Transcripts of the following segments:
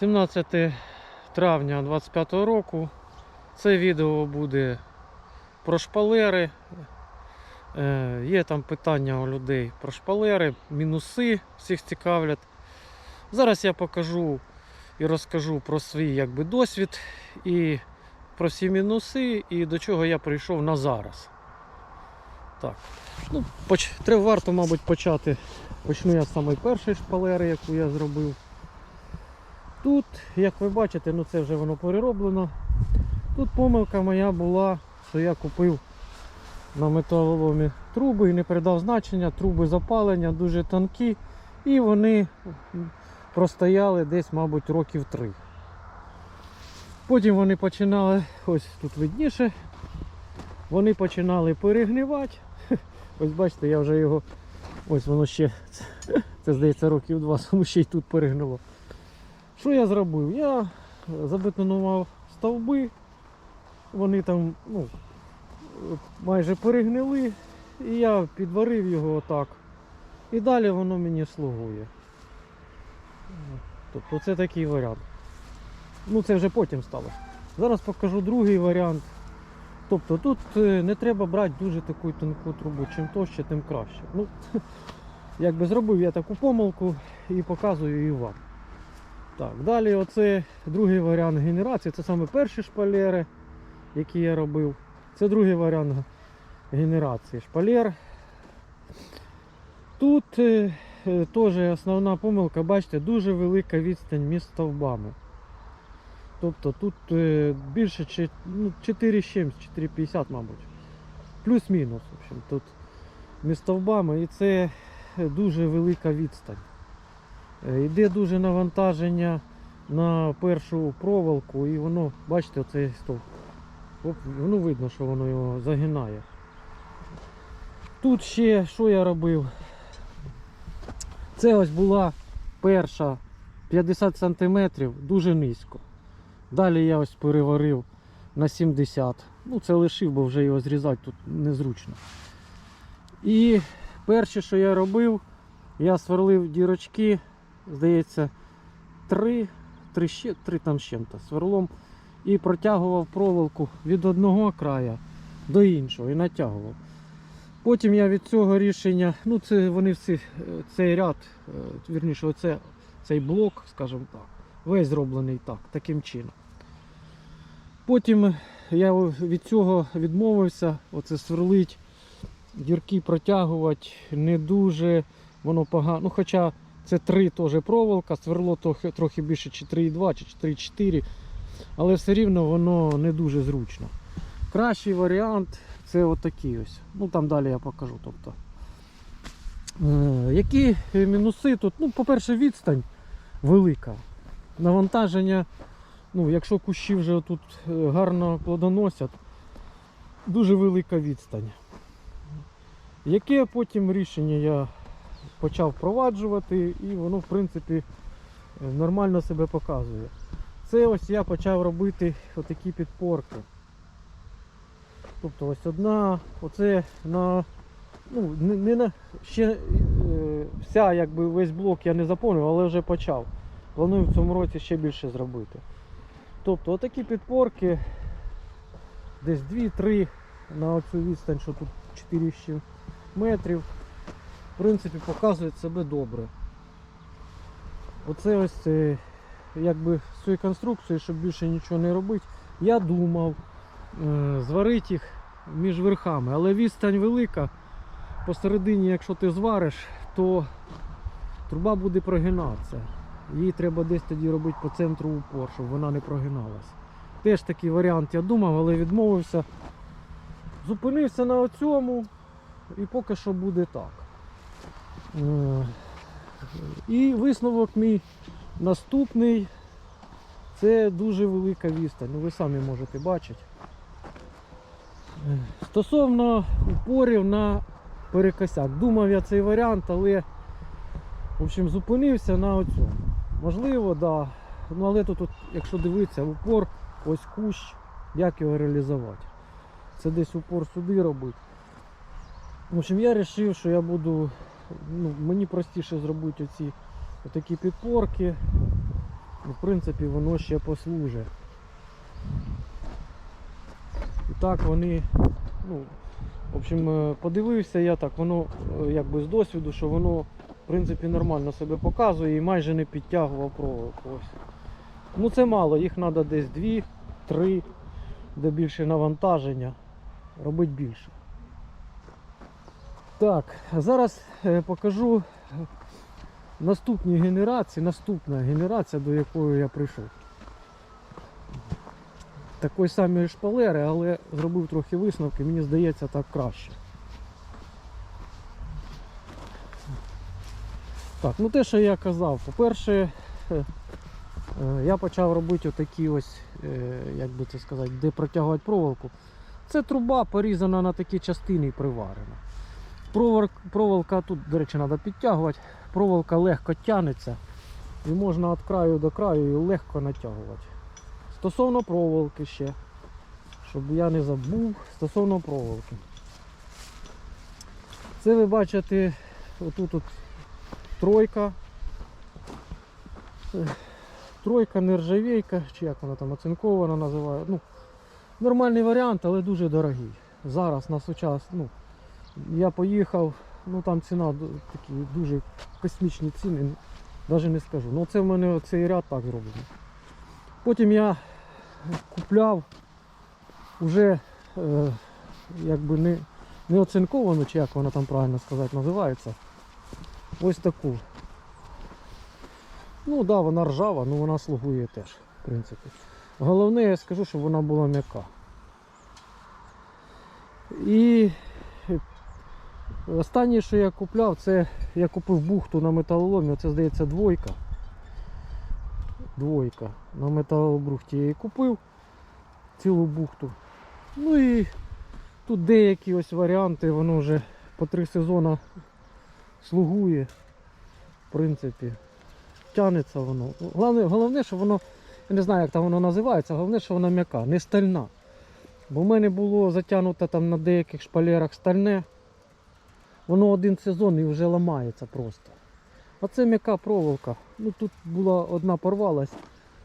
17 травня 25 року. Це відео буде про шпалери. Е, Є там питання у людей про шпалери, мінуси всіх цікавлять. Зараз я покажу і розкажу про свій якби, досвід і про всі мінуси, і до чого я прийшов на зараз. Так. Ну, поч... Треба варто, мабуть, почати. Почну я з самої першої шпалери, яку я зробив. Тут, як ви бачите, ну це вже воно перероблено. Тут помилка моя була, що я купив на металоломі труби і не передав значення, труби запалення дуже тонкі, і вони простояли десь, мабуть, років три. Потім вони починали, ось тут видніше, вони починали перегнивати. Ось бачите, я вже його, ось воно ще, це здається років два, тому ще й тут перегнило. Що я зробив? Я забетонував стовби, вони там ну, майже перегнили, і я підварив його отак. І далі воно мені слугує. Тобто це такий варіант. Ну це вже потім стало. Зараз покажу другий варіант. Тобто тут е, не треба брати дуже таку тонку трубу. Чим товще, тим краще. Ну, якби зробив я таку помилку і показую її вам. Так, далі оце другий варіант генерації. Це саме перші шпалери, які я робив. Це другий варіант генерації шпалер. Тут е, е, теж основна помилка, бачите, дуже велика відстань між стовбами. Тобто тут е, більше ну, 4,7, 4,50, мабуть. Плюс-мінус. В общем, тут між стовбами і це е, дуже велика відстань. Е, Йде дуже навантаження на першу проволоку і воно, бачите, оцей стовп. Воно видно, що воно його загинає. Тут ще що я робив? Це ось була перша 50 см, дуже низько. Далі я ось переварив на 70. Ну це лишив, бо вже його зрізати тут незручно. І перше, що я робив, я сверлив дірочки, здається, 3, 3, ще, 3 там чим-то сверлом і протягував проволоку від одного края до іншого і натягував. Потім я від цього рішення, ну це вони всі, е, цей ряд, е, вірніше, оце, цей блок, скажімо так, весь зроблений так, таким чином. Потім я від цього відмовився, оце сверлить, дірки протягувати не дуже, воно погано. Ну, хоча це 3 теж проволока, сверло трохи, більше чи 3,2 чи 4,4, але все рівно воно не дуже зручно. Кращий варіант це отакий ось. Ну там далі я покажу. Тобто. Е, які мінуси тут? Ну, по-перше, відстань велика. Навантаження, ну, якщо кущі вже тут е, гарно плодоносять, дуже велика відстань. Яке потім рішення я почав впроваджувати і воно в принципі е, нормально себе показує. Це ось я почав робити отакі підпорки. Тобто ось одна, оце на ну, не, не на ще е, вся якби весь блок я не заповнив, але вже почав. Планую в цьому році ще більше зробити. Тобто отакі підпорки десь 2-3 на оцю відстань, що тут 4 метрів. В принципі, показують себе добре. Оце ось е, якби з цією конструкцією, щоб більше нічого не робити. Я думав е, зварити їх між верхами, але відстань велика. Посередині, якщо ти звариш, то труба буде прогинатися. Її треба десь тоді робити по центру упор, щоб вона не прогиналась. Теж такий варіант я думав, але відмовився. Зупинився на цьому і поки що буде так. Е, І висновок мій наступний. Це дуже велика відстань, ну ви самі можете бачити. Е, Стосовно упорів на перекосяк. Думав я цей варіант, але в общем, зупинився на оцьому. Можливо, да. Ну, але тут, от, якщо дивитися, упор, ось кущ, як його реалізувати. Це десь упор сюди робити. В общем, я вирішив, що я буду, ну, мені простіше зробити оці такі підпорки. В принципі, воно ще послужить. І так вони, ну, в общем, е, подивився я так, воно е, якби з досвіду, що воно в принципі нормально себе показує і майже не підтягував проволоку. Ось. Ну це мало, їх треба десь 2-3, де більше навантаження, робити більше. Так, зараз е, покажу е, наступні генерації, наступна генерація, до якої я прийшов. Такої самої шпалери, але зробив трохи висновки, мені здається так краще. Так, ну те, що я казав, по-перше, е, я почав робити отакі ось, як би це сказати, де протягувати проволоку. Це труба порізана на такі частини і приварена. Проволока тут, до речі, треба підтягувати. Проволока легко тягнеться і можна від краю до краю і легко натягувати. Стосовно проволоки ще, щоб я не забув, стосовно проволоки. Це ви бачите, отут от тройка. Е, Тройка нержавейка, чи як вона там оцинкована називає. Ну, нормальний варіант, але дуже дорогий. Зараз на сучас, ну, я поїхав, ну там ціна такі дуже космічні ціни, навіть не скажу. Ну це в мене цей ряд так зроблений. Потім я купляв уже е, якби не, не оцинковану, чи як вона там правильно сказати називається. Ось таку. Ну так, да, вона ржава, але вона слугує теж, в принципі. Головне, я скажу, щоб вона була м'яка. І останнє, що я купляв, це я купив бухту на металоломі, це здається двойка. Двойка. На металобрухті я її купив цілу бухту. Ну і тут деякі ось варіанти, воно вже по три сезони слугує. В принципі, тянеться воно. Головне, головне, що воно, я не знаю, як там воно називається, головне, що вона м'яка, не стальна. Бо в мене було затягнуто там на деяких шпалерах стальне. Воно один сезон і вже ламається просто. А це м'яка проволока. Ну тут була одна порвалась,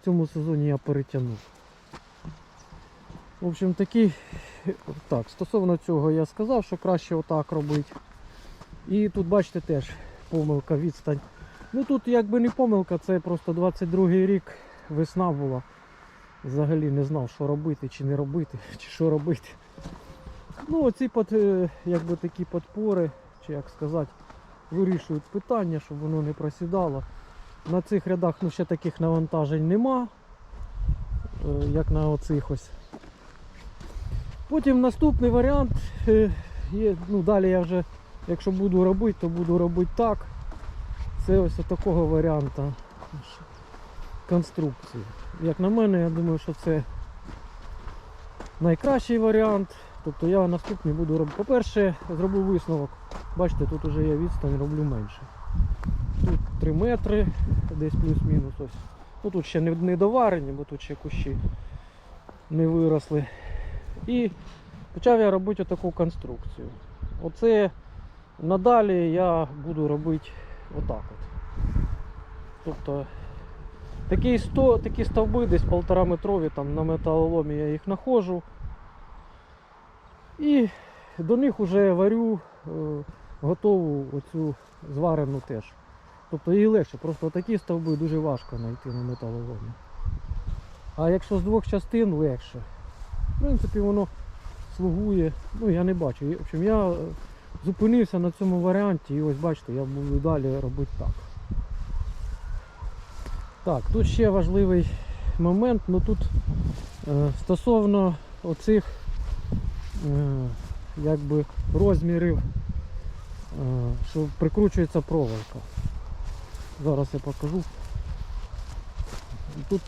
в цьому сезоні я перетягнув. В общем, такий. Так, стосовно цього я сказав, що краще отак робити. І тут бачите теж помилка відстань. Ну тут якби не помилка, це просто 22-й рік весна була. Взагалі не знав, що робити, чи не робити, чи що робити. Ну, оці под, е, якби такі подпори, чи як сказати, вирішують питання, щоб воно не просідало. На цих рядах ну, ще таких навантажень нема, е, як на оцих ось. Потім наступний варіант. е, Є, ну, далі я вже, якщо буду робити, то буду робити так. Це ось такого варіанту конструкції. Як на мене, я думаю, що це найкращий варіант. Тобто я наступний буду робити. По-перше, зробив висновок. Бачите, тут вже я відстань роблю менше. Тут 3 метри, десь плюс-мінус ось. Ну тут ще не, доварені, бо тут ще кущі не виросли. І почав я робити таку конструкцію. Оце надалі я буду робити отак от. Тобто такі, сто, такі стовби десь полтора метрові там на металоломі я їх знаходжу. І до них вже варю е, готову оцю зварену теж. Тобто її легше, просто такі стовби дуже важко знайти на металоломі. А якщо з двох частин легше. В принципі, воно слугує. Ну я не бачу. В общем, я е, зупинився на цьому варіанті і ось бачите, я буду далі робити так. Так, тут ще важливий момент, ну тут е, стосовно оцих якби розмірів, е, що прикручується проволока. Зараз я покажу. Тут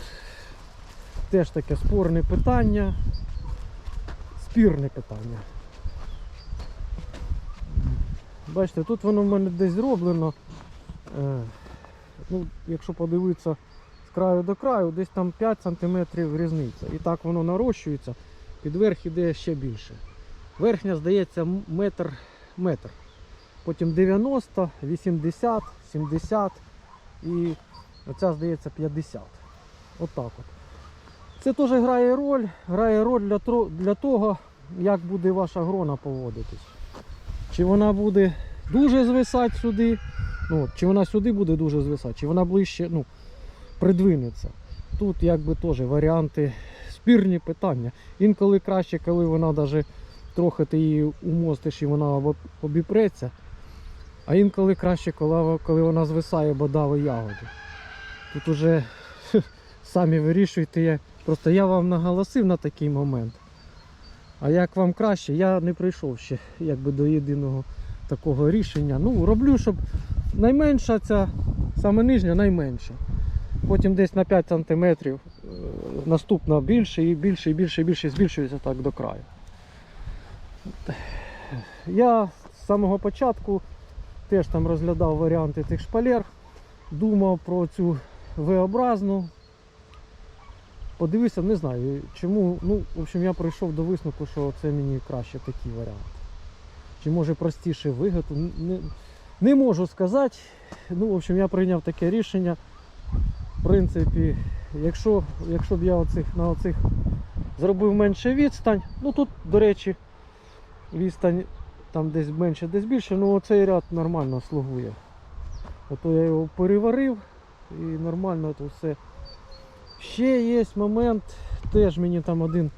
теж таке спорне питання, спірне питання. Бачите, тут воно в мене десь зроблено. Е, ну, якщо подивитися з краю до краю, десь там 5 см різниця. І так воно нарощується, під верх іде ще більше. Верхня, здається, метр, метр. Потім 90, 80, 70 і оця, здається, 50. Отак от. Це теж грає роль, грає роль для, для того, як буде ваша грона поводитись. Чи вона буде дуже звисати сюди, ну, чи вона сюди буде дуже звисати, чи вона ближче ну, придвинеться. Тут якби теж варіанти, спірні питання. Інколи краще, коли вона навіть трохи ти її умостиш і вона обіпреться. А інколи краще, коли, вона звисає, бодави ягоди. Тут уже самі вирішуйте. Просто я вам наголосив на такий момент. А як вам краще, я не прийшов ще якби до єдиного такого рішення. Ну, роблю, щоб найменша ця, саме нижня найменша. Потім десь на 5 см наступна більше і більше, і більше, і більше збільшується так до краю. Я з самого початку теж там розглядав варіанти тих шпалер, думав про цю V-образну. Подивився, не знаю чому. Ну, в общем, я прийшов до висновку, що це мені краще такий варіант. Чи може простіше виготу. Не, не можу сказати. Ну, в общем, я прийняв таке рішення. В принципі, якщо, якщо б я оцих, на оцих зробив менше відстань, ну тут, до речі, відстань там десь менше, десь більше, ну оцей ряд нормально слугує. Ото я його переварив і нормально то все. Ще є момент, теж мені там один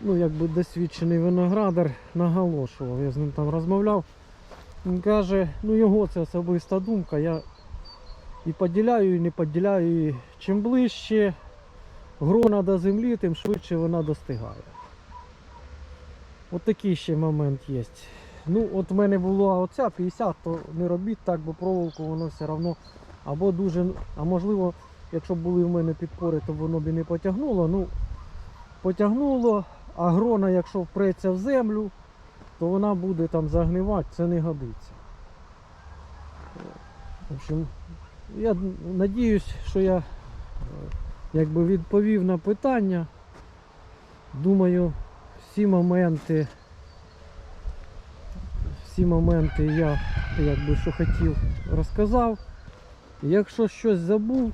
ну, якби досвідчений виноградар наголошував, я з ним там розмовляв. Він каже, ну його це особиста думка, я і поділяю, і не поділяю. І чим ближче грона до землі, тим швидше вона достигає. От такий ще момент є. Ну, от в мене була оця 50, то не робіть так, бо проволоку воно все одно або дуже, а можливо, якщо б були в мене підпори, то воно б і не потягнуло. Ну, потягнуло, а грона, якщо впреться в землю, то вона буде там загнивати, це не годиться. В общем, я надіюсь, що я е, якби відповів на питання. Думаю, всі моменти, всі моменти я якби що хотів розказав. Якщо щось забув,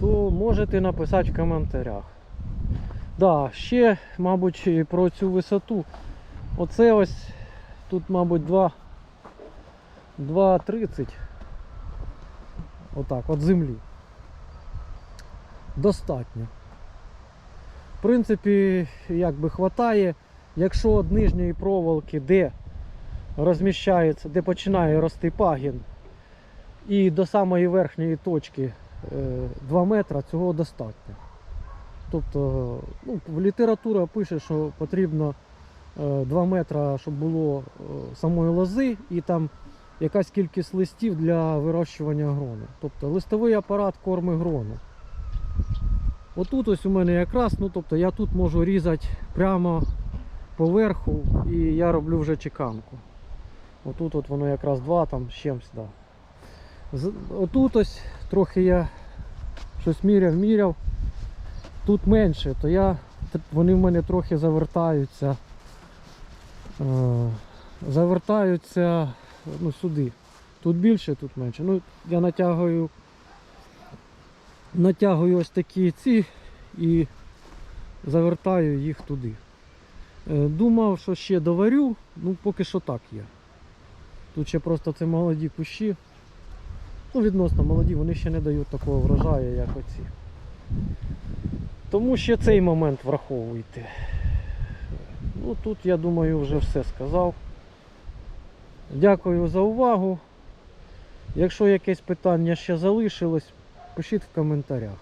то можете написати в коментарях. Да, ще, мабуть, про цю висоту. Оце ось тут, мабуть, 2,30. Отак, от землі. Достатньо. В принципі, як би хватає, якщо від нижньої проволоки, де розміщається, де починає рости пагін, і до самої верхньої точки 2 метра, цього достатньо. Тобто, ну, література пише, що потрібно 2 метра, щоб було е, самої лози, і там якась кількість листів для вирощування грону. Тобто листовий апарат корми грону. Отут ось у мене якраз, ну тобто я тут можу різати прямо поверху і я роблю вже чеканку. Отут от воно якраз два там з чимсь, да. Отут ось трохи я щось міряв, міряв. Тут менше, то я, вони в мене трохи завертаються. Е, завертаються ну, сюди. Тут більше, тут менше. Ну, я натягую, натягую ось такі ці і завертаю їх туди. Е, Думав, що ще доварю, ну поки що так є. Тут ще просто це молоді кущі. Ну, відносно молоді, вони ще не дають такого врожаю, як оці. Тому ще цей момент враховуйте. Ну тут я думаю вже все сказав. Дякую за увагу. Якщо якесь питання ще залишилось, пишіть в коментарях.